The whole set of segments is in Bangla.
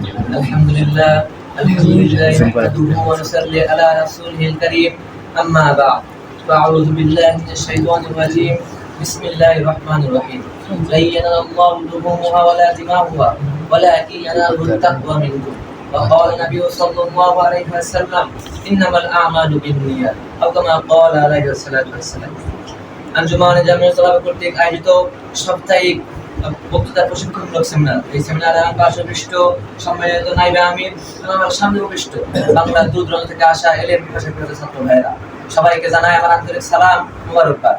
الحمد لله الحمد لله نحمده ونصلي على رسوله الكريم أما بعد فأعوذ بالله من الشيطان الرجيم بسم الله الرحمن الرحيم لن ينال الله لحومها ولا دماؤها ولكن يناله التقوى منكم وقال النبي صلى الله عليه وسلم إنما الأعمال بالنيات أو كما قال عليه الصلاة والسلام আঞ্জুমান জামিয়া সালাম কর্তৃক আয়োজিত সাপ্তাহিক বক্তৃতা প্রশিক্ষণমূলক সেমিনার এই সেমিনারে আমার পাশে সম্মানিত নাইবে এবং আমার সামনে পৃষ্ঠ বাংলার দূর থেকে আসা বিভাষের ছাত্র ভাইয়েরা। সবাইকে জানাই আমার আন্তরিক সালাম, মুবারকবাদ।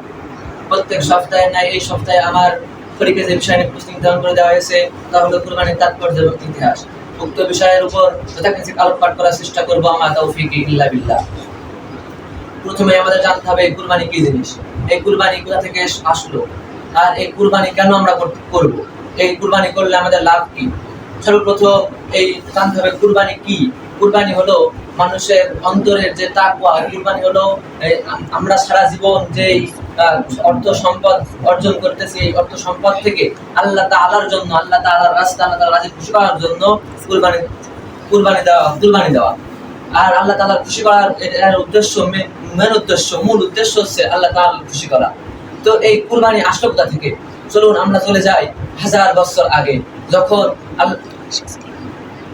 প্রত্যেক সপ্তাহে নাই এই সপ্তাহে আমার পরীক্ষা যে বিষয় প্রশ্ন নির্ধারণ করে দেওয়া হয়েছে, তা হলো কুরবানির তাৎপর্য এবং ইতিহাস। উক্ত বিষয়ের উপর যথাকিঞ্চিত আলোকপাত করার চেষ্টা করব আমার তৌফিক ইল্লা বিল্লাহ। প্রথমে আমাদের জানতে হবে কুরবানি কি জিনিস? এই কুরবানি কোথা থেকে আসলো? আর এই কুরবানি কেন আমরা কর- করব? এই কুরবানি করলে আমাদের লাভ কি? সর্বপ্রথম এই জানতে হবে কুরবানি কি? কুরবানি হলো মানুষের অন্তরের যে তাকওয়া কুরবানি হলো আমরা সারা জীবন যেই অর্থ সম্পদ অর্জন করতেছি, এই অর্থ সম্পদ থেকে আল্লাহ তাআলার জন্য, আল্লাহ তাআলার রাস্তা, আল্লাহ তাআলা রাজি খুশি করার জন্য কুরবানি কুরবানি দেওয়া কুরবানি দেওয়া। আর আল্লাহ তাআলা খুশি করার এর- উদ্দেশ্য মেন উদ্দেশ্য, মূল উদ্দেশ্য হচ্ছে আল্লাহ তাআলা খুশি করা। তো এই কুরবানি আসলো কোথা থেকে চলুন আমরা চলে যাই হাজার বছর আগে। যখন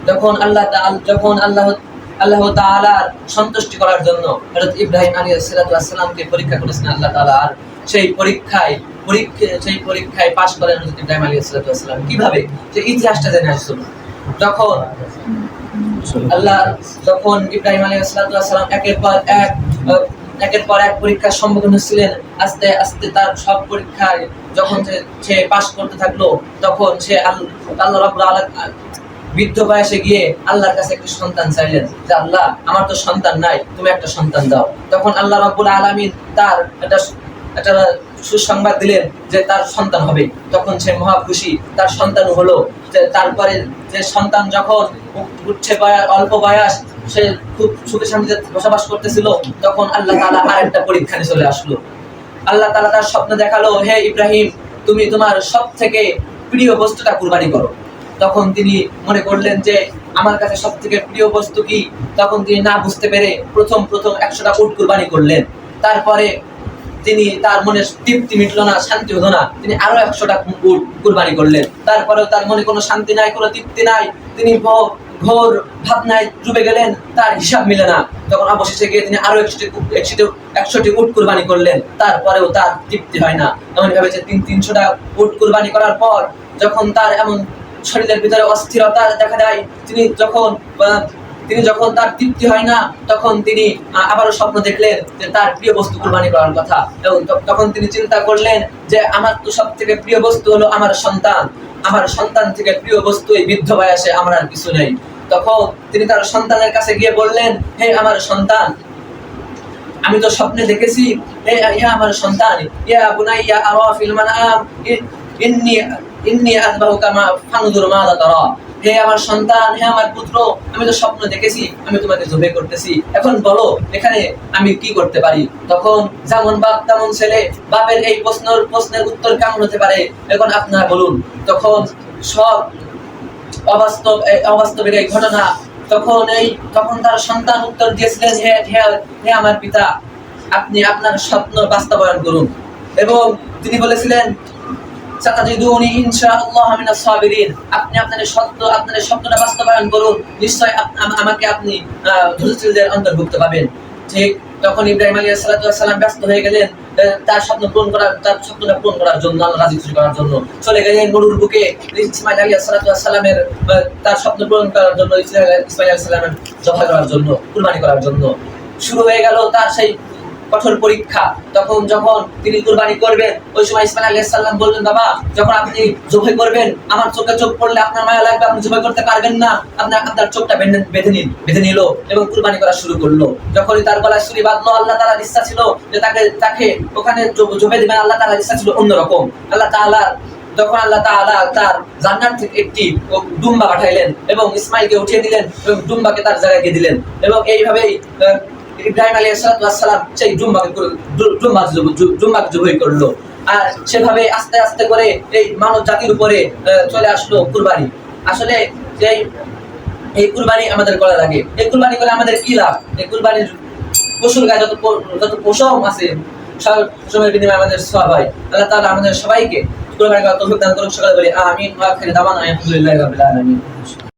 যখন আল্লাহ যখন আল্লাহ আল্লাহ তাআলার সন্তুষ্টি করার জন্য হযরত ইব্রাহিম আলাইহিস সালাতু ওয়াসসালামকে পরীক্ষা করেছেন আল্লাহ সেই পরীক্ষায়, পরীক্ষা, সেই পরীক্ষায় পাশ করেন হযরত ইব্রাহিম আলাইহিস সালাতু ওয়াসসালাম কীভাবে? ইতিহাসটা জেনে আসুন। যখন আল্লাহ, যখন ইব্রাহিম আলাইহিসসালাম একের পর এক একের পর এক পরীক্ষার সম্মুখীন হচ্ছিলেন। আস্তে আস্তে তার সব পরীক্ষায় যখন সে- পাশ করতে থাকল, তখন সে আল- আল্লাহ রাব্বুল আলামিন বৃদ্ধ বয়সে গিয়ে আল্লাহর কাছে একটি সন্তান চাইলেন যে, আল্লাহ, আমার তো সন্তান নাই, তুমি একটা সন্তান দাও। তখন আল্লাহ রাব্বুল আলামিন তার একটা একটা সুসংবাদ দিলেন যে, তার সন্তান হবে। তখন সে মহা খুশি, তার সন্তান হলো। তারপরে যে সন্তান যখন উঠছে অল্প বয়স সে খুব সুখে শান্তিতে বসবাস করতেছিল, তখন আল্লাহ তালা আর একটা পরীক্ষা নিয়ে চলে আসলো। আল্লাহ তালা তার স্বপ্ন দেখাল, হে ইব্রাহিম, তুমি তোমার সব থেকে প্রিয় বস্তুটা কুরবানি করো। তখন তিনি মনে করলেন যে, আমার কাছে সব থেকে প্রিয় বস্তু কি? তখন তিনি না বুঝতে পেরে প্রথম প্রথম একশোটা উট কুরবানি করলেন। তারপরে তিনি তার মনে তৃপ্তি মিটলো না, শান্তি হলো না, তিনি আরও একশোটা উট কুরবানি করলেন। তারপরেও তার মনে কোনো শান্তি নাই, কোনো তৃপ্তি নাই। তিনি ঘোর ভাবনায় ডুবে গেলেন, তার হিসাব মিলে না। তখন অবশেষে গিয়ে তিনি আরও একশোটি একশোটি একশোটি উট কুরবানি করলেন। তারপরেও তার তৃপ্তি হয় না। এমন ভেবেছে তিন, তিনশোটা উট কুরবানি করার পর যখন তার এমন শরীরের ভিতরে অস্থিরতা দেখা দেয়, তিনি যখন তিনি যখন তার তৃপ্তি হয় না, তখন তিনি আবারও স্বপ্ন দেখলেন যে তার প্রিয় বস্তু কুরবানি করার কথা। এবং তখন তিনি চিন্তা করলেন যে আমার তো সব থেকে প্রিয় বস্তু হলো আমার সন্তান। আমার সন্তান থেকে প্রিয় বস্তু এই বৃদ্ধ বয়সে আমার আর কিছু নেই। তখন তিনি তার সন্তানের কাছে গিয়ে বললেন, হে আমার সন্তান, আমি তো স্বপ্নে দেখেছি, হে হে আমার সন্তান, ইয়া বুনাইয়া আরা ফিল মানাম ইন্নি ইন্নি আযবাহুকা মা ফানজুর মাযা তারা। হে আমার সন্তান, হে আমার পুত্র, আমি তো স্বপ্ন দেখেছি, আমি তোমাকে জবে করতেছি। এখন বলো, এখানে আমি কি করতে পারি? তখন যেমন বাপ, তেমন ছেলে, বাপের এই প্রশ্নের প্রশ্নের উত্তর কেমন হতে পারে? এখন আপনারা বলুন। তখন সব অবাস্তব, এই এই ঘটনা, তখন এই, তখন তার সন্তান উত্তর দিয়েছিলেন হে হে আমার পিতা, আপনি আপনার স্বপ্ন বাস্তবায়ন করুন। এবং তিনি বলেছিলেন আপনি আপনার সত্য আপনার স্বপ্নটা বাস্তবায়ন করুন। নিশ্চয় আমাকে আপনি অন্তর্ভুক্ত পাবেন। ঠিক তখন ইব্রাহিম আলী ব্যস্ত হয়ে গেলেন তার স্বপ্ন পূরণ করার তার স্বপ্নটা পূরণ করার জন্য রাজি খুশি করার জন্য চলে গেলেন বুকে। ইসমাইল আলী তার স্বপ্ন পূরণ করার জন্য, ইসমাইল আলী সালামের করার জন্য, কুরবানি করার জন্য। শুরু হয়ে গেল তার সেই কঠোর পরীক্ষা। তখন যখন তিনি কুরবানি করবেন, ওই সময় ইসমাইল আলাইহিস সালাম বললেন, বাবা, যখন আপনি জবাই করবেন, আমার চোখে চোখ পড়লে আপনার মায়া লাগবে, আপনি জবাই করতে পারবেন না। আপনার আপনার চোখটা বেঁধে নিন বেঁধে নিল এবং কুরবানি করা শুরু করল। যখনই তার গলায় ছুরি বাঁধলো, আল্লাহ তাআলার ইচ্ছা ছিল যে তাকে তাকে ওখানে জ- জবে দিবেন। আল্লাহ তাআলার ইচ্ছা ছিল অন্যরকম। আল্লাহ তাআলা তখন আল্লাহ তাআলা তার জান্নাত থেকে একটি ডুম্বা পাঠাইলেন এবং ইসমাইলকে উঠিয়ে দিলেন এবং ডুম্বাকে তার জায়গায় দিয়ে দিলেন এবং এইভাবেই ইব্রাহিম আলী সালাম সেই ডুম্বাকে ডুম্বা ডুম্বাকে জবাই করল। আর সেভাবে আস্তে আস্তে করে এই মানব জাতির উপরে চলে আসলো কুরবানি। আসলে যেই এই কুরবানি আমাদের করা লাগে। এই কুরবানি করে আমাদের কি লাভ? এই কুরবানির পশুর গায়ে যত যত পশম আছে সময়ের বিনিময়ে আমাদের সব হয়। আল্লাহ তাআলা আমাদের সবাইকে কুরবানি করা তৌফিক দান করুক। সকালে বলি, আমিন, ওয়া আখির দাওয়ানা আলহামদুলিল্লাহি রাব্বিল আলামিন।